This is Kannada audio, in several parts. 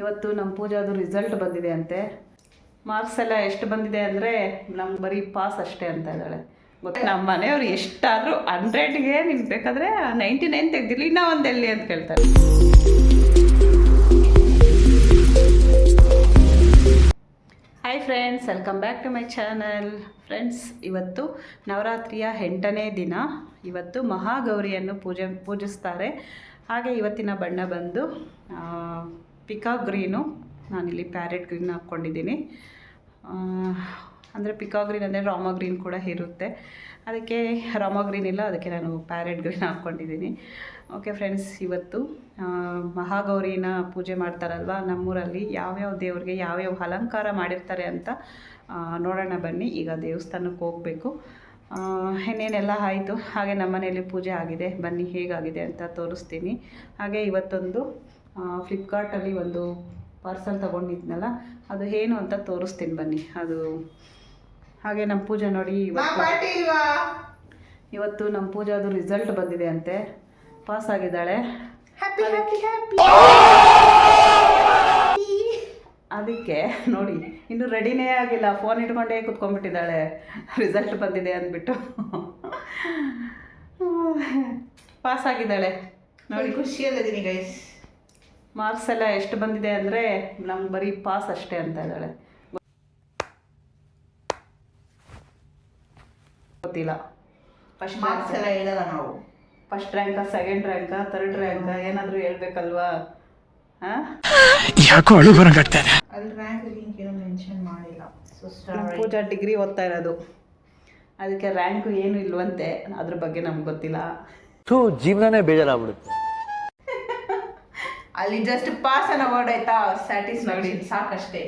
ಇವತ್ತು ನಮ್ಮ ಪೂಜಾದು ರಿಸಲ್ಟ್ ಬಂದಿದೆ ಅಂತೆ ಮಾರ್ಕ್ಸ್ ಎಲ್ಲ ಎಷ್ಟು ಬಂದಿದೆ ಅಂದರೆ ನಮ್ಗೆ ಬರೀ ಪಾಸ್ ಅಷ್ಟೇ ಅಂತ ಇದ್ದಾಳೆ. ಗೊತ್ತಾ? ನಮ್ಮ ಮನೆಯವ್ರು ಎಷ್ಟಾದರೂ ಹಂಡ್ರೆಡ್ಗೆ ನಿಮ್ಗೆ ಬೇಕಾದರೆ ನೈಂಟಿ ನೈನ್ ತೆಗ್ದಿಲ್ಲ ಇನ್ನೂ ಒಂದು ಎಲ್ಲಿ ಅಂತ ಕೇಳ್ತಾರೆ. Hi friends welcome back to my channel friends ಇವತ್ತು ನವರಾತ್ರಿಯ ಎಂಟನೇ ದಿನ. ಇವತ್ತು ಮಹಾಗೌರಿಯನ್ನು ಪೂಜೆ, ಪೂಜಿಸ್ತಾರೆ. ಹಾಗೆ ಇವತ್ತಿನ ಬಣ್ಣ ಬಂದು ಪಿಕಾ ಗ್ರೀನು. ನಾನಿಲ್ಲಿ ಪ್ಯಾರೆಟ್ ಗ್ರೀನ್ ಹಾಕ್ಕೊಂಡಿದ್ದೀನಿ. ಅಂದರೆ ಪಿಕಾ ಗ್ರೀನ್ ಅಂದರೆ ರಾಮಾ ಗ್ರೀನ್ ಕೂಡ ಇರುತ್ತೆ. ಅದಕ್ಕೆ ರಾಮಾ ಗ್ರೀನ್ ಇಲ್ಲ, ಅದಕ್ಕೆ ನಾನು ಪ್ಯಾರೆಟ್ ಗ್ರೀನ್ ಹಾಕ್ಕೊಂಡಿದ್ದೀನಿ. ಓಕೆ ಫ್ರೆಂಡ್ಸ್, ಇವತ್ತು ಮಹಾಗೌರಿನ ಪೂಜೆ ಮಾಡ್ತಾರಲ್ವ? ನಮ್ಮೂರಲ್ಲಿ ಯಾವ್ಯಾವ ದೇವ್ರಿಗೆ ಯಾವ್ಯಾವ ಅಲಂಕಾರ ಮಾಡಿರ್ತಾರೆ ಅಂತ ನೋಡೋಣ ಬನ್ನಿ. ಈಗ ದೇವಸ್ಥಾನಕ್ಕೆ ಹೋಗಬೇಕು. ಇನ್ನೇನೆಲ್ಲ ಆಯಿತು? ಹಾಗೆ ನಮ್ಮ ಮನೆಯಲ್ಲಿ ಪೂಜೆ ಆಗಿದೆ. ಬನ್ನಿ, ಹೇಗಾಗಿದೆ ಅಂತ ತೋರಿಸ್ತೀನಿ. ಹಾಗೆ ಇವತ್ತೊಂದು ಫ್ಲಿಪ್ಕಾರ್ಟಲ್ಲಿ ಒಂದು ಪಾರ್ಸಲ್ ತೊಗೊಂಡಿದ್ನಲ್ಲ ಅದು ಏನು ಅಂತ ತೋರಿಸ್ತೀನಿ ಬನ್ನಿ. ಅದು ಹಾಗೆ ನಮ್ಮ ಪೂಜಾ ನೋಡಿ ಇವತ್ತು. ಇವತ್ತು ನಮ್ಮ ಪೂಜಾದು ರಿಸಲ್ಟ್ ಬಂದಿದೆ ಅಂತೆ. ಪಾಸ್ ಆಗಿದ್ದಾಳೆ. ಅದಕ್ಕೆ ನೋಡಿ ಇನ್ನು ರೆಡಿನೇ ಆಗಿಲ್ಲ. ಫೋನ್ ಇಟ್ಕೊಂಡೇ ಕುತ್ಕೊಂಡ್ಬಿಟ್ಟಿದ್ದಾಳೆ. ರಿಸಲ್ಟ್ ಬಂದಿದೆ ಅಂದ್ಬಿಟ್ಟು. ಪಾಸ್ ಆಗಿದ್ದಾಳೆ. ನೋಡಿ. ಖುಷಿಯಲ್ಲಿದ್ದೀನಿ ಗೈಸ್ ಮಾರ್ಕ್ಸ್ ಎಲ್ಲ ಎಷ್ಟು ಬಂದಿದೆ ಅಂದರೆ ನಮ್ಗೆ ಬರೀ ಪಾಸ್ ಅಷ್ಟೇ ಅಂತ ಇದ್ದಾಳೆ. ಗೊತ್ತಿಲ್ಲ. ಫಸ್ಟ್ ಮಾರ್ಕ್ಸ್ ಎಲ್ಲ ಹೇಳಲ್ಲ ನಾವು. First rank second rank third rank ಏನಾದರೂ ಹೇಳ್ಬೇಕಲ್ವಾ? ಯಾಕೋ ಅಳು ಅಲ್ಲಿ ರ್ಯಾಂಕ್ ಲಿಂಕ್ ಏನೋ ಮೆನ್ಷನ್ ಮಾಡಿಲ್ಲ. ಸೊ ಪೂಜಾ ಡಿಗ್ರಿ ಓದ್ತಾ ಇರೋದು. ಅದಕ್ಕೆ ರ್ಯಾಂಕು ಏನು ಇಲ್ವಂತೆ. ಅದ್ರ ಬಗ್ಗೆ ನಮ್ಗೆ ಗೊತ್ತಿಲ್ಲ. ಥೂ ಜೀವನನೇ ಬೇಜಾರಾಗ್ಬಿಡುತ್ತೆ. ಅಲ್ಲಿ ಜಸ್ಟ್ ಪಾಸ್ ಅನ್ನೋ ವರ್ಡ್ ಆಯ್ತಾ? ಸ್ಯಾಟಿಸ್ಫ್ಯಾಕ್ಷನ್ ಸಾಕಷ್ಟೇ.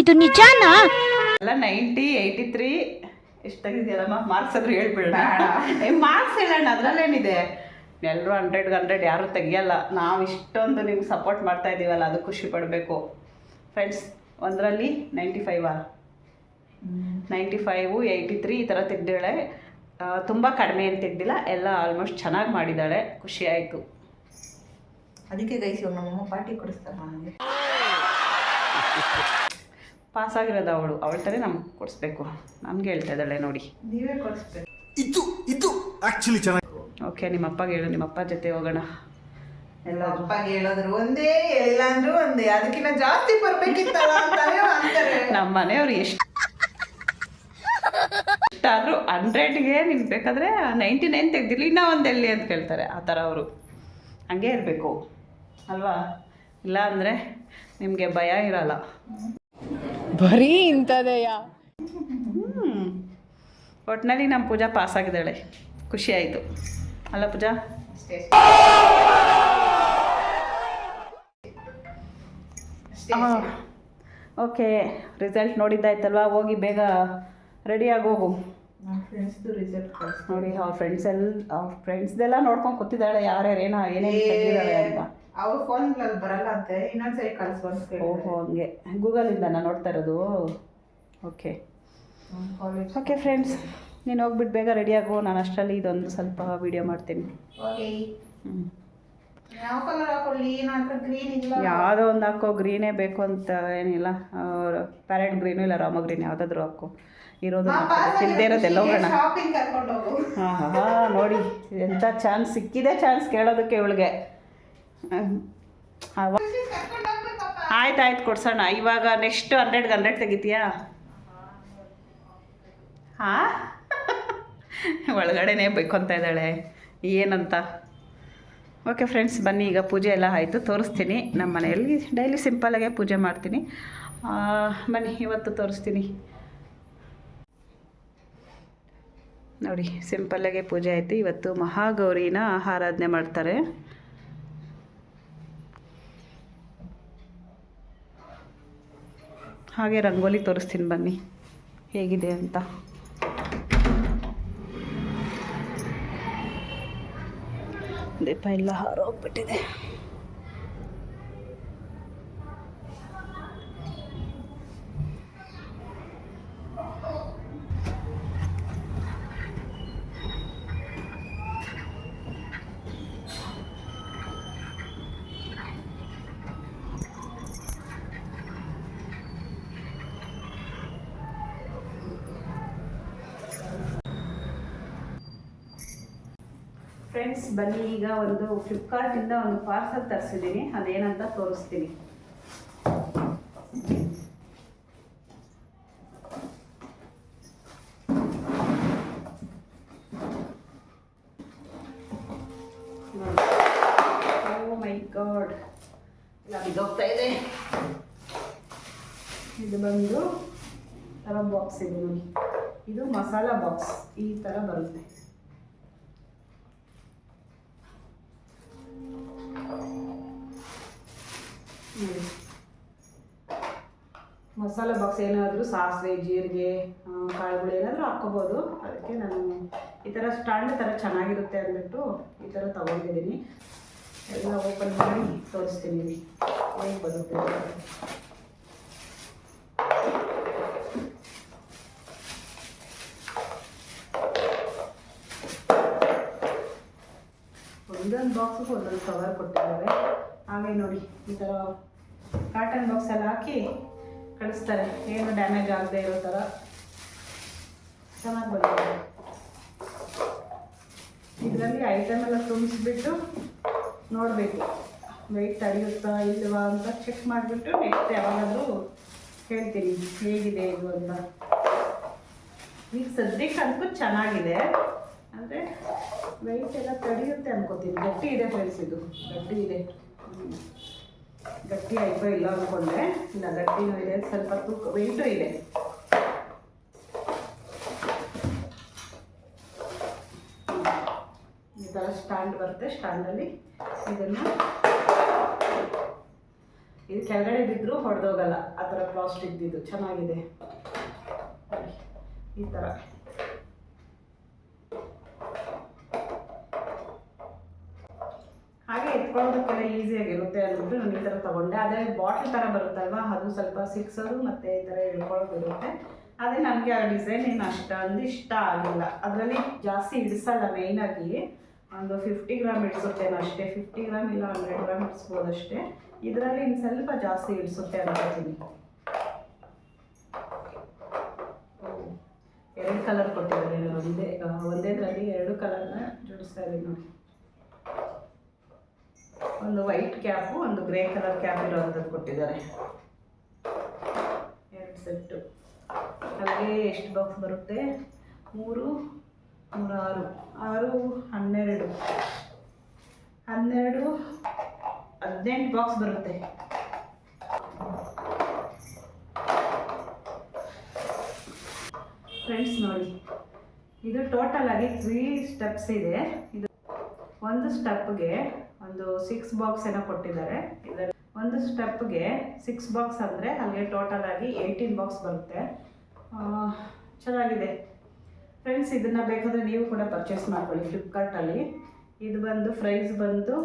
ಇದು ನಿಜಾನಾ? ಅಲ್ಲ ನೈಂಟಿ ಏಯ್ಟಿ ತ್ರೀ ಎಷ್ಟು ತೆಗಿದೆಯಲ್ಲಮ್ಮ ಮಾರ್ಕ್ಸ್ ಆದ್ರೂ ಹೇಳ್ಬಿಡೋಣ. ಏ ಮಾರ್ಕ್ಸ್ ಹೇಳೋಣ ಅದ್ರಲ್ಲೇನಿದೆ ಎಲ್ಲರೂ ಹಂಡ್ರೆಡ್ಗೆ ಹಂಡ್ರೆಡ್ ಯಾರೂ ತೆಗಿಯಲ್ಲ. ನಾವು ಇಷ್ಟೊಂದು ನಿಮ್ಗೆ ಸಪೋರ್ಟ್ ಮಾಡ್ತಾ ಇದ್ದೀವಲ್ಲ ಅದು ಖುಷಿ ಪಡಬೇಕು. ಫ್ರೆಂಡ್ಸ್ ಒಂದರಲ್ಲಿ ನೈಂಟಿ ಫೈವಾ ನೈಂಟಿ ಫೈವು ಏಯ್ಟಿ ತ್ರೀ ಈ ಥರ ತೆಗ್ದಿದ್ದಾಳೆ. ತುಂಬ ಕಡಿಮೆ ಏನು ತೆಗ್ದಿಲ್ಲ ಎಲ್ಲ ಆಲ್ಮೋಸ್ಟ್ ಚೆನ್ನಾಗಿ ಮಾಡಿದ್ದಾಳೆ. ಖುಷಿ ಆಯಿತು. ಅದಕ್ಕೆ ಗೈಸ್ ಇವಾಗ ನಮ್ಮಮ್ಮ ಪಾರ್ಟಿ ಕೊಡಿಸ್ತಾರೆ ನನಗೆ ಪಾಸ್ ಆಗಿರೋದು ಅವಳು. ಅವಳ ಥರ ನಮ್ಗೆ ಕೊಡಿಸ್ಬೇಕು. ನಮ್ಗೆ ಹೇಳ್ತಾ ಇದ್ದಾಳೆ ನೋಡಿ. ನೀವೇ ಕೊಡಿಸ್ಬೇಕು. ಇದು ಇದು ಆ್ಯಕ್ಚುಲಿ ಚೆನ್ನಾಗಿ ಓಕೆ ನಿಮ್ಮಪ್ಪಗೆ ಹೇಳು ನಿಮ್ಮ ಅಪ್ಪ ಜೊತೆ ಹೋಗೋಣ. ಎಲ್ಲ ಅಪ್ಪಗೆ ಹೇಳಿದ್ರು ಒಂದೇ ಹೇಳಿಲ್ಲ ಅಂದ್ರು ಒಂದೇ. ಅದಕ್ಕಿಂತ ಜಾಸ್ತಿ ಬರ್ಬೇಕಿತ್ತಲ್ಲ ಅಂತಾನೆ ಅಂತಾರೆ. ನಮ್ಮ ಮನೆಯವ್ರು ಎಷ್ಟು ಎಷ್ಟಾದರೂ ಹಂಡ್ರೆಡ್ಗೆ ನಿಮ್ಗೆ ಬೇಕಾದರೆ ನೈಂಟಿ ನೈನ್ ತೆಗ್ದಿಲ್ಲ ಇನ್ನೂ ಒಂದು ಎಲ್ಲಿ ಅಂತ ಕೇಳ್ತಾರೆ. ಆ ಥರ ಅವರು. ಹಂಗೆ ಇರಬೇಕು. ಅಲ್ವಾ? ಇಲ್ಲ ಅಂದರೆ ನಿಮಗೆ ಭಯ ಇರಲ್ಲ. ಬರೀ ಇಂಥದ್ದೇ ಹ್ಞೂ ಒಟ್ಟಿನಲ್ಲಿ ನಮ್ಮ ಪೂಜಾ ಪಾಸ್ ಆಗಿದ್ದಾಳೆ. ಖುಷಿ ಆಯಿತು. ಅಲ್ಲ ಪೂಜಾ? ಓಕೆ. ರಿಸಲ್ಟ್ ನೋಡಿದ್ದಾಯ್ತಲ್ವಾ? ಹೋಗಿ ಬೇಗ ರೆಡಿಯಾಗಿ ಹೋಗು. ಫ್ರೆಂಡ್ಸ್ದು ರಿಸಲ್ಟ್ ನೋಡಿ ಅವ್ರ ಫ್ರೆಂಡ್ಸ್ ಎಲ್ಲ ಅವ್ರ ಫ್ರೆಂಡ್ಸ್ದೆಲ್ಲ ನೋಡ್ಕೊಂಡು ಕೂತಿದ್ದಾಳೆ. ಯಾರ್ಯಾರು ಏನೋ ಏನೇನು ತೆಗ್ದಿದ್ದಾಳೆ ಅಂತ. ಅವ್ರ ಫೋನ್ಗಳಲ್ಲಿ ಬರಲ್ಲ ಅಂತೆ ಇನ್ನೊಂದ್ಸರಿ ಕಳ್ಸ್ಕೊಂಡು ಓಹೋ ಹಂಗೆ. ಗೂಗಲಿಂದ ನಾನು ನೋಡ್ತಾ ಇರೋದು. ಓಕೆ ಕಾಲೇಜ್ ಓಕೆ ಫ್ರೆಂಡ್ಸ್ ನೀನು ಹೋಗ್ಬಿಟ್ಟು ಬೇಗ ರೆಡಿಯಾಗು ನಾನು ಅಷ್ಟರಲ್ಲಿ ಇದೊಂದು ಸ್ವಲ್ಪ ವಿಡಿಯೋ ಮಾಡ್ತೀನಿ. ಓಕೆ ಹ್ಞೂ ಯಾವ ಕಲರ್ ಹಾಕೊಳ್ಳಿ? ಗ್ರೀನ್ ಇಲ್ಲ. ಯಾವುದೋ ಒಂದು ಹಾಕೋ ಗ್ರೀನೇ ಬೇಕು ಅಂತ ಏನಿಲ್ಲ. ಪ್ಯಾರೆಟ್ ಗ್ರೀನು ಇಲ್ಲ ರಾಮ ಗ್ರೀನ್ ಯಾವುದಾದ್ರೂ ಹಾಕೋ. ಇರೋದು ಇಲ್ಲದೆ ಇರೋದೆಲ್ಲ ಹೋಗೋಣ. ಹಾಂ ಹಾಂ ನೋಡಿ. ಎಂಥ ಚಾನ್ಸ್ ಸಿಕ್ಕಿದೆ ಚಾನ್ಸ್ ಕೇಳೋದಕ್ಕೆ ಇವಳಿಗೆ. ಆಯ್ತು ಆಯ್ತು ಕೊಡ್ಸೋಣ. ಇವಾಗ ನೆಕ್ಸ್ಟ್ ಹಂಡ್ರೆಡ್ಗೆ ಹಂಡ್ರೆಡ್ ತೆಗಿತೀಯಾ? ಹಾಂ? ಒಳಗಡೆನೇ ಬೈಕೊಂತ ಇದ್ದಾಳೆ. ಏನಂತ? ಓಕೆ ಫ್ರೆಂಡ್ಸ್ ಬನ್ನಿ, ಈಗ ಪೂಜೆ ಎಲ್ಲ ಆಯಿತು. ತೋರಿಸ್ತೀನಿ. ನಮ್ಮ ಮನೆಯಲ್ಲಿ ಡೈಲಿ ಸಿಂಪಲಾಗೆ ಪೂಜೆ ಮಾಡ್ತೀನಿ. ಬನ್ನಿ, ಇವತ್ತು ತೋರಿಸ್ತೀನಿ. ನೋಡಿ ಸಿಂಪಲ್ಲಾಗೆ ಪೂಜೆ ಆಯಿತು. ಇವತ್ತು ಮಹಾಗೌರಿನ ಆರಾಧನೆ ಮಾಡ್ತಾರೆ. ಹಾಗೆ ರಂಗೋಲಿ ತೋರಿಸ್ತೀನಿ ಬನ್ನಿ. ಹೇಗಿದೆ ಅಂತ. ದೀಪ ಎಲ್ಲ ಹಾರೋಗ್ಬಿಟ್ಟಿದೆ. ಫ್ರೆಂಡ್ಸ್ ಬನ್ನಿ, ಈಗ ಒಂದು ಫ್ಲಿಪ್ಕಾರ್ಟಿಂದ ಒಂದು ಪಾರ್ಸಲ್ ತರಿಸಿದ್ದೀನಿ ಅದೇನಂತ ತೋರಿಸ್ತೀನಿ. ಓ ಮೈ ಗಾಡ್ ಇದೆ. ಇದು ಬಂದು ಥರ ಬಾಕ್ಸ್ ಇದೆ. ನೋಡಿ ಇದು ಮಸಾಲ ಬಾಕ್ಸ್ ಈ ಥರ ಬರುತ್ತೆ. ಮಸಾಲ ಬಾಕ್ಸ್ ಏನಾದರೂ ಸಾಸಿವೆ, ಜೀರಿಗೆ ಕಾಳುಗಳು ಏನಾದರೂ ಹಾಕ್ಕೋಬೋದು. ಅದಕ್ಕೆ ನಾನು ಈ ಥರ ಸ್ಟ್ಯಾಂಡ್ ಥರ ಚೆನ್ನಾಗಿರುತ್ತೆ ಅಂದ್ಬಿಟ್ಟು ಈ ಥರ ತೊಗೊಂಡಿದ್ದೀನಿ. ಎಲ್ಲ ಓಪನ್ ಮಾಡಿ ತೋರಿಸ್ತೀನಿ. ಹೇಗೆ ಬರುತ್ತೆ. ಒಂದೊಂದು ಬಾಕ್ಸ್ಗೂ ಒಂದೊಂದು ಕವರ್ ಕೊಟ್ಟಿದ್ದಾರೆ. ಹಾಗೆ ನೋಡಿ, ಈ ಥರ ಕಾಟನ್ ಬಾಕ್ಸ್ ಎಲ್ಲ ಹಾಕಿ ಕಳಿಸ್ತಾರೆ. ಏನು ಡ್ಯಾಮೇಜ್ ಆಗದೆ ಇರೋ ಥರ ಚೆನ್ನಾಗಿ ಬಂದಿದೆ. ಇದರಲ್ಲಿ ಐಟಮ್ ಎಲ್ಲ ತುಂಬಿಸ್ಬಿಟ್ಟು ನೋಡಬೇಕು. ವೆಯ್ಟ್ ತಡೆಯುತ್ತಾ ಇಲ್ವಾ ಅಂತ ಚೆಕ್ ಮಾಡಿಬಿಟ್ಟು ನೆಕ್ಸ್ಟ್ ಯಾವಾಗಾದರೂ ಹೇಳ್ತೀನಿ. ಹೇಗಿದೆ ಇದು ಅಂತ. ಈಗ ಸದ್ಯಕ್ಕೆ ಅದಕ್ಕೂ ಚೆನ್ನಾಗಿದೆ. ಅಂದರೆ ವೆಯ್ಟ್ ಎಲ್ಲ ತಡೆಯುತ್ತೆ ಅನ್ಕೋತೀನಿ. ಗಟ್ಟಿ ಇದೆ ಫ್ರೆಂಡ್ಸ್ ಇದು. ಗಟ್ಟಿ ಇದೆ. ಗಟ್ಟಿ ಆಯ್ತೋ ಇಲ್ಲ ಅಂದ್ಕೊಂಡೆ ಇಲ್ಲ ಗಟ್ಟಿನೂ ಇದೆ, ಸ್ವಲ್ಪ ತೂಕ ವೆಯ್ಟು ಇದೆ. ಈ ಥರ ಸ್ಟ್ಯಾಂಡ್ ಬರುತ್ತೆ ಸ್ಟ್ಯಾಂಡಲ್ಲಿ ಇದನ್ನು ಇದು ಕೆಳಗಡೆ ಬಿದ್ದರೂ ಹೊಡೆದೋಗಲ್ಲ, ಆ ಥರ ಪ್ಲಾಸ್ಟಿಕ್ ಇದು ಚೆನ್ನಾಗಿದೆ. ಈ ಥರ ಹಾಗೆ ಎತ್ಕೊಳ್ಳೋದಕ್ಕೆಲ್ಲ ಈಸಿಯಾಗಿರುತ್ತೆ ಅಂದ್ಬಿಟ್ಟು ನಾನು ಈ ಥರ ತೊಗೊಂಡೆ. ಅದೇ ಬಾಟ್ಲ್ ಥರ ಬರುತ್ತಲ್ವಾ? ಅದು ಸ್ವಲ್ಪ ಸಿಕ್ಸೋದು ಮತ್ತು ಈ ಥರ ಇರುತ್ತೆ. ಅದೇ ನನಗೆ ಆ ಡಿಸೈನ್ ಏನು ಅಷ್ಟೊಂದು ಇಷ್ಟ ಆಗಿಲ್ಲ. ಅದರಲ್ಲಿ ಜಾಸ್ತಿ ಇಡಿಸಲ್ಲ ಮೇಯ್ನಾಗಿ ಒಂದು ಫಿಫ್ಟಿ ಗ್ರಾಮ್ ಇಡಿಸುತ್ತೇನೋ ಅಷ್ಟೇ. ಫಿಫ್ಟಿ ಗ್ರಾಮ್ ಇಲ್ಲ ಹಂಡ್ರೆಡ್ ಗ್ರಾಮ್ ಇಡಿಸ್ಬೋದು ಅಷ್ಟೇ. ಇದರಲ್ಲಿ ಇನ್ನು ಸ್ವಲ್ಪ ಜಾಸ್ತಿ ಇಡಿಸುತ್ತೆ ಅನ್ಕೋತೀನಿ ಎರಡು ಕಲರ್ ಕೊಟ್ಟಿದ್ದಾರೆ. ಒಂದೇ, ಒಂದೇದ್ರಲ್ಲಿ ಎರಡು ಕಲರ್ನ ಜೋಡಿಸ್ತಾ ಇದ್ದೀನಿ ನೋಡಿ. ಒಂದು ವೈಟ್ ಕ್ಯಾಪು ಒಂದು ಗ್ರೇ ಕಲರ್ ಕ್ಯಾಪ್ ಇರೋವಂಥದ್ದು ಕೊಟ್ಟಿದ್ದಾರೆ. ಎರಡು ಸೆಟ್ಟು ಅಲ್ಲಿಗೆ ಎಷ್ಟು ಬಾಕ್ಸ್ ಬರುತ್ತೆ? ಮೂರು ಮೂರು ಆರು ಆರು ಹನ್ನೆರಡು. ಹನ್ನೆರಡು, ಹದಿನೆಂಟು ಬಾಕ್ಸ್ ಬರುತ್ತೆ. ಫ್ರೆಂಡ್ಸ್ ನೋಡಿ, ಇದು ಟೋಟಲ್ ಆಗಿ ತ್ರೀ ಸ್ಟೆಪ್ಸ್ ಇದೆ. ಇದು ಒಂದು ಸ್ಟೆಪ್ಗೆ ಒಂದು ಸಿಕ್ಸ್ ಬಾಕ್ಸ್ ಏನೋ ಕೊಟ್ಟಿದ್ದಾರೆ. ಇದರಲ್ಲಿ ಒಂದು ಸ್ಟೆಪ್ಗೆ ಸಿಕ್ಸ್ ಬಾಕ್ಸ್ ಅಂದರೆ ಅಲ್ಲಿಗೆ ಟೋಟಲ್ ಆಗಿ ಏಯ್ಟೀನ್ ಬಾಕ್ಸ್ ಬರುತ್ತೆ. ಚೆನ್ನಾಗಿದೆ. ಫ್ರೆಂಡ್ಸ್ ಇದನ್ನು ಬೇಕಾದರೆ ನೀವು ಕೂಡ ಪರ್ಚೇಸ್ ಮಾಡ್ಕೊಳ್ಳಿ ಫ್ಲಿಪ್ಕಾರ್ಟಲ್ಲಿ ಇದು ಬಂದು ಪ್ರೈಸ್ ಬಂದು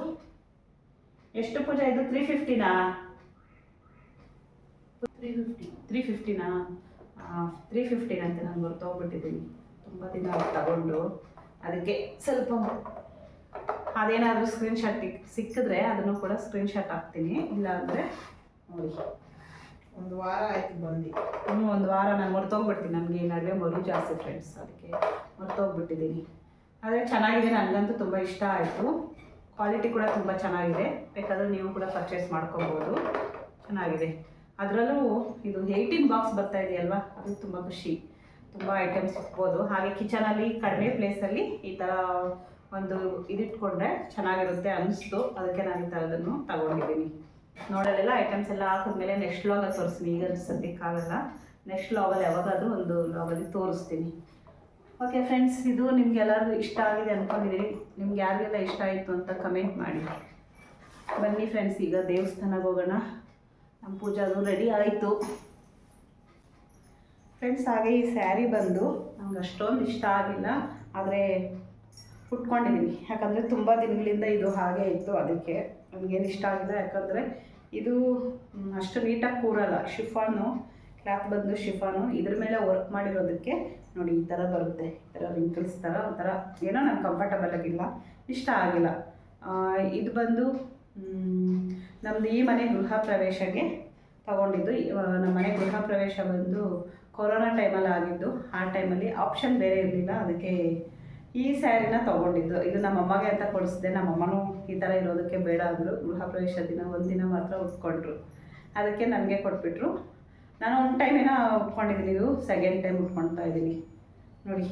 ಎಷ್ಟು ಪೂಜಾ, ಇದು ತ್ರೀ ಫಿಫ್ಟಿನಾ ತ್ರೀ ಫಿಫ್ಟಿ ತ್ರೀ ಫಿಫ್ಟಿನಾ ತ್ರೀ ಫಿಫ್ಟಿನ ಅಂತ ನಾನು ಹೊರತೋಗ್ಬಿಟ್ಟಿದ್ದೀನಿ ತುಂಬ ದಿನ ತಗೊಂಡು ಅದಕ್ಕೆ ಸ್ವಲ್ಪ ಅದೇನಾದರೂ ಸ್ಕ್ರೀನ್ಶಾಟ್ ಸಿಕ್ಕಿದ್ರೆ ಅದನ್ನು ಕೂಡ ಸ್ಕ್ರೀನ್ಶಾಟ್ ಹಾಕ್ತೀನಿ. ಇಲ್ಲ ಅಂದರೆ ನೋಡಿ. ಒಂದು ವಾರ ಆಯ್ತು ಬಂದು. ಇನ್ನೂ ಒಂದು ವಾರ ನಾನು ಹೊರತೋಗ್ಬಿಡ್ತೀನಿ ನನಗೆ ಈ ನಡುವೆ ಮರು ಜಾಸ್ತಿ ಫ್ರೆಂಡ್ಸ್ ಅದಕ್ಕೆ ಮರ್ತೋಗ್ಬಿಟ್ಟಿದ್ದೀನಿ. ಆದರೆ ಚೆನ್ನಾಗಿದೆ. ನನಗಂತೂ ತುಂಬ ಇಷ್ಟ ಆಯಿತು. ಕ್ವಾಲಿಟಿ ಕೂಡ ತುಂಬ ಚೆನ್ನಾಗಿದೆ. ಬೇಕಾದರೆ ನೀವು ಕೂಡ ಪರ್ಚೇಸ್ ಮಾಡ್ಕೊಬೋದು. ಚೆನ್ನಾಗಿದೆ. ಅದರಲ್ಲೂ ಇದು ಏಯ್ಟೀನ್ ಬಾಕ್ಸ್ ಬರ್ತಾ ಇದೆಯಲ್ವಾ? ಅದು ತುಂಬ ಖುಷಿ. ತುಂಬ ಐಟಮ್ಸ್ ಸಿಗ್ಬೋದು. ಹಾಗೆ ಕಿಚನಲ್ಲಿ ಕಡಿಮೆ ಪ್ಲೇಸಲ್ಲಿ ಈ ಥರ ಒಂದು ಇದಿಟ್ಕೊಂಡ್ರೆ ಚೆನ್ನಾಗಿರುತ್ತೆ ಅನಿಸ್ತು. ಅದಕ್ಕೆ ನಾನು ಈ ಥರದನ್ನು ತಗೊಂಡಿದ್ದೀನಿ. ನೋಡೋದೆಲ್ಲ ಐಟಮ್ಸ್ ಎಲ್ಲ ಹಾಕಿದ್ಮೇಲೆ ನೆಕ್ಸ್ಟ್ ಲಾಗಲ್ಲಿ ತೋರಿಸ್ತೀನಿ. ಈಗ ಸದ್ಯಕ್ಕಾಗಲ್ಲ ನೆಕ್ಸ್ಟ್ ಲಾಗಲ್ಲಿ ಯಾವಾಗಾದರೂ ಒಂದು ಲಾಗಲ್ಲಿ ತೋರಿಸ್ತೀನಿ. ಓಕೆ ಫ್ರೆಂಡ್ಸ್ ಇದು ನಿಮ್ಗೆ ಎಲ್ಲರಿಗೂ ಇಷ್ಟ ಆಗಿದೆ ಅಂದ್ಕೊಂಡಿದ್ದೀನಿ ನಿಮ್ಗೆ ಯಾರಿಗೆಲ್ಲ ಇಷ್ಟ ಆಯಿತು ಅಂತ ಕಮೆಂಟ್ ಮಾಡಿ. ಬನ್ನಿ ಫ್ರೆಂಡ್ಸ್ ಈಗ ದೇವಸ್ಥಾನಕ್ಕೆ ಹೋಗೋಣ. ನಮ್ಮ ಪೂಜಾದು ರೆಡಿ ಆಯಿತು. ಫ್ರೆಂಡ್ಸ್ ಹಾಗೆ ಈ ಸ್ಯಾರಿ ಬಂದು ನಮ್ಗೆ ಅಷ್ಟೊಂದು ಇಷ್ಟ ಆಗಿಲ್ಲ. ಆದರೆ ಉಟ್ಕೊಂಡಿದ್ದೀನಿ ಯಾಕಂದರೆ ತುಂಬ ದಿನಗಳಿಂದ ಇದು ಹಾಗೆ ಇತ್ತು ಅದಕ್ಕೆ. ನನಗೇನು ಇಷ್ಟ ಆಗಿದೆ ಯಾಕಂದರೆ ಇದು ಅಷ್ಟು ನೀಟಾಗಿ ಕೂರಲ್ಲ. ಶಿಫಾನು, ಕ್ಲಾತ್ ಬಂದು ಶಿಫಾನು, ಇದ್ರ ಮೇಲೆ ವರ್ಕ್ ಮಾಡಿರೋದಕ್ಕೆ ನೋಡಿ ಈ ಥರ ಬರುತ್ತೆ. ಈ ಥರ ರಿಂಕಲ್ಸ್ ಥರ ಒಂಥರ ಏನೋ ನಂಗೆ ಕಂಫರ್ಟಬಲ್ ಆಗಿಲ್ಲ. ಇಷ್ಟ ಆಗಿಲ್ಲ. ಇದು ಬಂದು ನಮ್ಮದು ಈ ಮನೆ ಗೃಹ ಪ್ರವೇಶಕ್ಕೆ ತಗೊಂಡಿದ್ದು. ನಮ್ಮ ಮನೆ ಗೃಹ ಪ್ರವೇಶ ಬಂದು ಕೊರೋನಾ ಟೈಮಲ್ಲಿ ಆಗಿದ್ದು. ಆ ಟೈಮಲ್ಲಿ ಆಪ್ಷನ್ ಬೇರೆ ಇರಲಿಲ್ಲ. ಅದಕ್ಕೆ ಈ ಸ್ಯಾರಿನ ತಗೊಂಡಿದ್ದು. ಇದು ನಮ್ಮ ಅಮ್ಮಗೆ ಅಂತ ಕೊಡಿಸಿದೆ. ನಮ್ಮ ಅಮ್ಮನೂ ಈ ಥರ ಇರೋದಕ್ಕೆ ಬೇಡ ಅಂದರು. ಗೃಹ ಪ್ರವೇಶ ದಿನ ಒಂದಿನ ಮಾತ್ರ ಉಟ್ಕೊಂಡ್ರು. ಅದಕ್ಕೆ ನನಗೆ ಕೊಟ್ಬಿಟ್ರು. ನಾನು ಒಂದು ಟೈಮ್ ಏನೋ ಉಟ್ಕೊಂಡಿದ್ದೀನಿ. ಇದು ಸೆಕೆಂಡ್ ಟೈಮ್ ಉಟ್ಕೊಳ್ತಾ ಇದ್ದೀನಿ. ನೋಡಿ,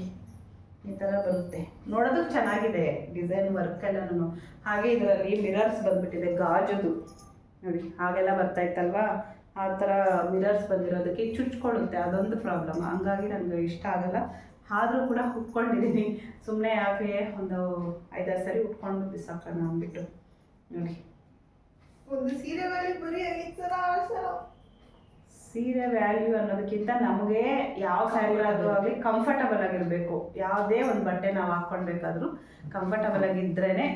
ಈ ಥರ ಬರುತ್ತೆ. ನೋಡೋದಕ್ಕೆ ಚೆನ್ನಾಗಿದೆ. ಡಿಸೈನ್ ವರ್ಕ್ ಎಲ್ಲನೂ ಹಾಗೆ ಇದರಲ್ಲಿ ಮಿರರ್ಸ್ ಬಂದ್ಬಿಟ್ಟಿದೆ. ಗಾಜುದು. ನೋಡಿ, ಹಾಗೆಲ್ಲ ಬರ್ತಾ ಇತ್ತಲ್ವಾ? ಆ ಥರ ಮಿರರ್ಸ್ ಬಂದಿರೋದಕ್ಕೆ ಚುಚ್ಕೊಳ್ಳುತ್ತೆ. ಅದೊಂದು ಪ್ರಾಬ್ಲಮ್ ಹಂಗಾಗಿ ನನಗೆ ಇಷ್ಟ ಆಗಲ್ಲ. ಆದರೂ ಕೂಡ ಉಟ್ಕೊಂಡಿದ್ದೀನಿ ಸುಮ್ಮನೆ ಯಾಕೆ ಒಂದು ಐದಾರು ಸರಿ ಉಟ್ಕೊಂಡು ಬಿಸಾಕೋಣ ಅಂದ್ಬಿಟ್ಟು. ನೋಡಿ. ಒಂದು ಸೀರೆ ಬರೀ ಸೀರೆ ವ್ಯಾಲ್ಯೂ ಅನ್ನೋದಕ್ಕಿಂತ ನಮಗೆ ಯಾವ ಸ್ಯಾರಿ ಆದರೂ ಆಗಲಿ ಕಂಫರ್ಟಬಲ್ ಆಗಿರಬೇಕು. ಯಾವುದೇ ಒಂದು ಬಟ್ಟೆ ನಾವು ಹಾಕ್ಕೊಳ್ಬೇಕಾದ್ರೂ ಕಂಫರ್ಟಬಲ್ ಆಗಿದ್ರೇ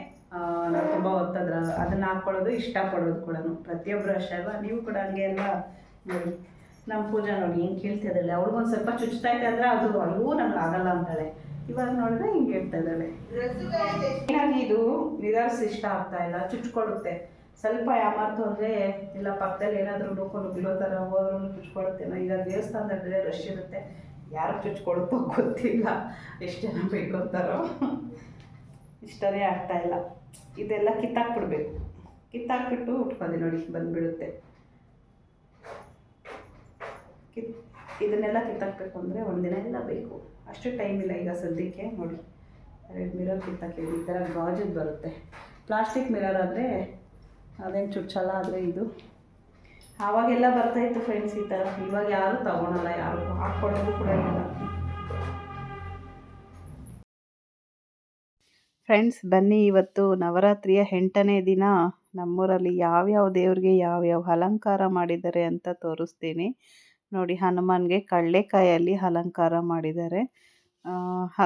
ನಾವು ತುಂಬ ಹೊತ್ತದ್ರ ಅದನ್ನ ಹಾಕ್ಕೊಳ್ಳೋದು ಇಷ್ಟಪಡೋದು ಕೂಡ ಪ್ರತಿಯೊಬ್ಬರು ಅಷ್ಟೇ ಅಲ್ವಾ? ನೀವು ಕೂಡ ಹಂಗೆ ಎಲ್ಲ ನೋಡಿ. ನಮ್ಮ ಪೂಜಾ ನೋಡಿ ಹಿಂಗೆ ಕೇಳ್ತಿದ್ದಾಳೆ ಅವ್ಳಿಗೊಂದು ಸ್ವಲ್ಪ ಚುಚ್ತೈತೆ ಅಂದರೆ ಅದು ಅಯ್ಯೋ ನಮ್ಗೆ ಆಗಲ್ಲ ಅಂತಾಳೆ. ಇವಾಗ ನೋಡಿದ್ರೆ ಹಿಂಗೆ ಹೇಳ್ತಾ ಇದ್ದಾಳೆ. ಏನಾಗಿ ಇದು? ಮಿರರ್ಸ್ ಇಷ್ಟ ಆಗ್ತಾ ಇಲ್ಲ ಚುಚ್ಕೊಡುತ್ತೆ ಸ್ವಲ್ಪ ಯಾಮಾರ್ತು ಅಂದರೆ, ಇಲ್ಲ, ಪಕ್ಕದಲ್ಲಿ ಏನಾದರೂ ನೋಡ್ಕೊಂಡು ಬಿಡೋ ಥರ ಹೋದ್ರೂ ಚುಚ್ಕೊಡುತ್ತೇನೋ ಈಗ ದೇವಸ್ಥಾನದಲ್ಲಿ ರಶ್ ಇರುತ್ತೆ. ಯಾರು ಚುಚ್ಕೊಡುತ್ತೋ ಗೊತ್ತಿಲ್ಲ. ಎಷ್ಟು ಜನ ಬೇಕು ಅಂತಾರೋ. ಇಷ್ಟನೇ ಆಗ್ತಾ ಇಲ್ಲ. ಇದೆಲ್ಲ ಕಿತ್ತಾಕ್ಬಿಡ್ಬೇಕು. ಕಿತ್ತಾಕ್ಬಿಟ್ಟು ಉಟ್ಕೊಂಡೆ ನೋಡಿ, ಬಂದುಬಿಡುತ್ತೆ. ಕಿತ್, ಇದನ್ನೆಲ್ಲ ಕಿತ್ತಾಕ್ಬೇಕು ಅಂದರೆ ಒಂದಿನ ಎಲ್ಲ ಬೇಕು. ಅಷ್ಟು ಟೈಮ್ ಇಲ್ಲ ಈಗ ಸದ್ಯಕ್ಕೆ, ನೋಡಿ. ಎರಡು ಮಿರರ್ ಕಿತ್ತಾಕಿ ಈ ಥರ ಗಾಜದ್ದು ಬರುತ್ತೆ. ಪ್ಲಾಸ್ಟಿಕ್ ಮಿರರ್ ಆದರೆ ಅದೇನು ಚುಚ್ಚಲ್ಲ, ಆದರೆ ಇದು. ಆವಾಗೆಲ್ಲ ಬರ್ತಾಯಿತ್ತು ಫ್ರೆಂಡ್ಸ್ ಈ ಥರ. ಇವಾಗ ಯಾರೂ ತಗೊಳಲ್ಲ, ಯಾರು ಹಾಕ್ಕೊಳ್ಳೋದು ಕೂಡ ಇಲ್ಲ. ಫ್ರೆಂಡ್ಸ್ ಬನ್ನಿ ಇವತ್ತು ನವರಾತ್ರಿಯ ಎಂಟನೇ ದಿನ. ನಮ್ಮೂರಲ್ಲಿ ಯಾವ್ಯಾವ ದೇವ್ರಿಗೆ ಯಾವ್ಯಾವ ಅಲಂಕಾರ ಮಾಡಿದ್ದಾರೆ ಅಂತ ತೋರಿಸ್ತೀನಿ. ನೋಡಿ ಹನುಮಾನ್ಗೆ ಕಡಲೆಕಾಯಲ್ಲಿ ಅಲಂಕಾರ ಮಾಡಿದ್ದಾರೆ.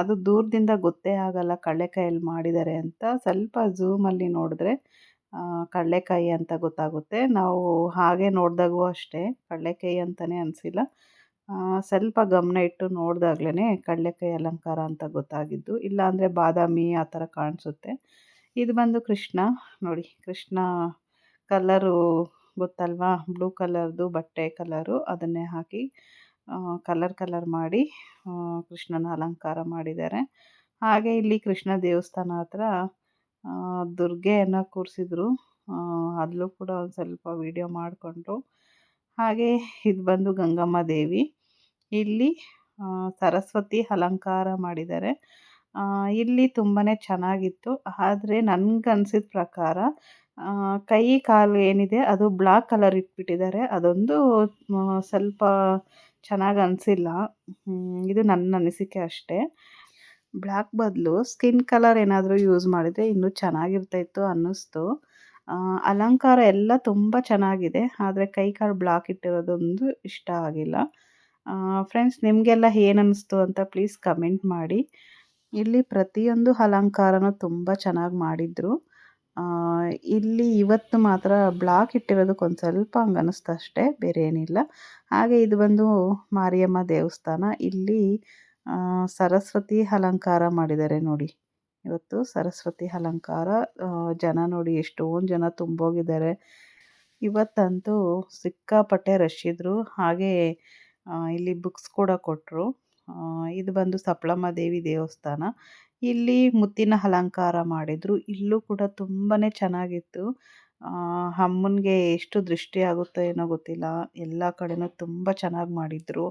ಅದು ದೂರದಿಂದ ಗೊತ್ತೇ ಆಗಲ್ಲ ಕಡಲೆಕಾಯಲ್ಲಿ ಮಾಡಿದ್ದಾರೆ ಅಂತ. ಸ್ವಲ್ಪ ಝೂಮಲ್ಲಿ ನೋಡಿದ್ರೆ ಕಡಲೆಕಾಯಿ ಅಂತ ಗೊತ್ತಾಗುತ್ತೆ. ನಾವು ಹಾಗೆ ನೋಡಿದಾಗೂ ಅಷ್ಟೇ ಕಡಲೆಕಾಯಿ ಅಂತಲೇ ಅನಿಸಿಲ್ಲ. ಸ್ವಲ್ಪ ಗಮನ ಇಟ್ಟು ನೋಡಿದಾಗ್ಲೇ ಕಡಲೆಕಾಯಿ ಅಲಂಕಾರ ಅಂತ ಗೊತ್ತಾಗಿದ್ದು. ಇಲ್ಲಾಂದರೆ ಬಾದಾಮಿ ಆ ಥರ ಕಾಣಿಸುತ್ತೆ. ಇದು ಬಂದು ಕೃಷ್ಣ. ನೋಡಿ ಕೃಷ್ಣ ಕಲರು ಗೊತ್ತಲ್ವಾ? ಬ್ಲೂ ಕಲರ್ದು ಬಟ್ಟೆ ಕಲರು. ಅದನ್ನೇ ಹಾಕಿ ಕಲರ್ ಕಲರ್ ಮಾಡಿ ಕೃಷ್ಣನ ಅಲಂಕಾರ ಮಾಡಿದ್ದಾರೆ. ಹಾಗೆ ಇಲ್ಲಿ ಕೃಷ್ಣ ದೇವಸ್ಥಾನ ಹತ್ರ ದುರ್ಗೆಯನ್ನು ಕೂರಿಸಿದ್ರು. ಅಲ್ಲೂ ಕೂಡ ಒಂದು ಸ್ವಲ್ಪ ವಿಡಿಯೋ ಮಾಡಿಕೊಂಡ್ರು. ಹಾಗೆ ಇದು ಬಂದು ಗಂಗಮ್ಮ ದೇವಿ. ಇಲ್ಲಿ ಸರಸ್ವತಿ ಅಲಂಕಾರ ಮಾಡಿದ್ದಾರೆ. ಇಲ್ಲಿ ತುಂಬಾ ಚೆನ್ನಾಗಿತ್ತು. ಆದರೆ ನನಗನ್ಸಿದ ಪ್ರಕಾರ ಕೈ, ಕಾಲು ಏನಿದೆ ಅದು ಬ್ಲಾಕ್ ಕಲರ್ ಇಟ್ಬಿಟ್ಟಿದ್ದಾರೆ. ಅದೊಂದು ಸ್ವಲ್ಪ ಚೆನ್ನಾಗಿ ಅನಿಸಿಲ್ಲ. ಇದು ನನ್ನ ಅನಿಸಿಕೆ ಅಷ್ಟೇ. ಬ್ಲ್ಯಾಕ್ ಬದಲು ಸ್ಕಿನ್ ಕಲರ್ ಏನಾದರೂ ಯೂಸ್ ಮಾಡಿದರೆ ಇನ್ನೂ ಚೆನ್ನಾಗಿರ್ತಾಯಿತ್ತು ಅನ್ನಿಸ್ತು. ಅಲಂಕಾರ ಎಲ್ಲ ತುಂಬ ಚೆನ್ನಾಗಿದೆ, ಆದರೆ ಕೈ, ಕಾಲು ಬ್ಲಾಕ್ ಇಟ್ಟಿರೋದೊಂದು ಇಷ್ಟ ಆಗಿಲ್ಲ. ಫ್ರೆಂಡ್ಸ್ ನಿಮಗೆಲ್ಲ ಏನು ಅನ್ನಿಸ್ತು ಅಂತ ಪ್ಲೀಸ್ ಕಮೆಂಟ್ ಮಾಡಿ. ಇಲ್ಲಿ ಪ್ರತಿಯೊಂದು ಅಲಂಕಾರನೂ ತುಂಬ ಚೆನ್ನಾಗಿ ಮಾಡಿದರು. ಇಲ್ಲಿ ಇವತ್ತು ಮಾತ್ರ ಬ್ಲಾಕ್ ಇಟ್ಟಿರೋದಕ್ಕೆ ಒಂದು ಸ್ವಲ್ಪ ಹಂಗೆ ಅನ್ನಿಸ್ತು ಅಷ್ಟೇ, ಬೇರೆ ಏನಿಲ್ಲ. ಹಾಗೆ ಇದು ಬಂದು ಮಾರಿಯಮ್ಮ ದೇವಸ್ಥಾನ. ಇಲ್ಲಿ ಸರಸ್ವತಿ ಅಲಂಕಾರ ಮಾಡಿದ್ದಾರೆ ನೋಡಿ. ಇವತ್ತು ಸರಸ್ವತಿ ಅಲಂಕಾರ ಜನ ನೋಡಿ ಎಷ್ಟೊಂದು ಜನ ತುಂಬೋಗಿದ್ದಾರೆ. ಇವತ್ತಂತೂ ಸಿಕ್ಕಾಪಟ್ಟೆ ರಶ್ ಇದ್ದರು ಹಾಗೆ ಇಲ್ಲಿ ಬುಕ್ಸ್ ಕೂಡ ಕೊಟ್ಟರು ಇದು ಬಂದು ಸಪ್ಲಮ್ಮ ದೇವಿ ದೇವಸ್ಥಾನ. ಇಲ್ಲಿ ಮುತ್ತಿನ ಅಲಂಕಾರ ಮಾಡಿದರು. ಇಲ್ಲೂ ಕೂಡ ತುಂಬಾ ಚೆನ್ನಾಗಿತ್ತು. ಅಮ್ಮನಿಗೆ ಎಷ್ಟು ದೃಷ್ಟಿ ಆಗುತ್ತೋ ಏನೋ ಗೊತ್ತಿಲ್ಲ. ಎಲ್ಲ ಕಡೆನೂ ತುಂಬ ಚೆನ್ನಾಗಿ ಮಾಡಿದರು.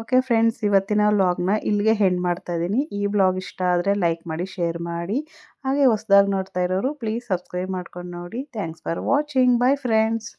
ಓಕೆ ಫ್ರೆಂಡ್ಸ್, ಇವತ್ತಿನ ವ್ಲಾಗ್ನ ಇಲ್ಲಿಗೆ ಹೆಂಡ್ ಮಾಡ್ತಾ ಇದ್ದೀನಿ. ಈ ವ್ಲಾಗ್ ಇಷ್ಟ ಆದರೆ ಲೈಕ್ ಮಾಡಿ, ಶೇರ್ ಮಾಡಿ. ಹಾಗೆ ಹೊಸ್ದಾಗಿ ನೋಡ್ತಾ ಇರೋರು, ಪ್ಲೀಸ್ ಸಬ್ಸ್ಕ್ರೈಬ್ ಮಾಡ್ಕೊಂಡು ನೋಡಿ. Thanks for watching. Bye friends.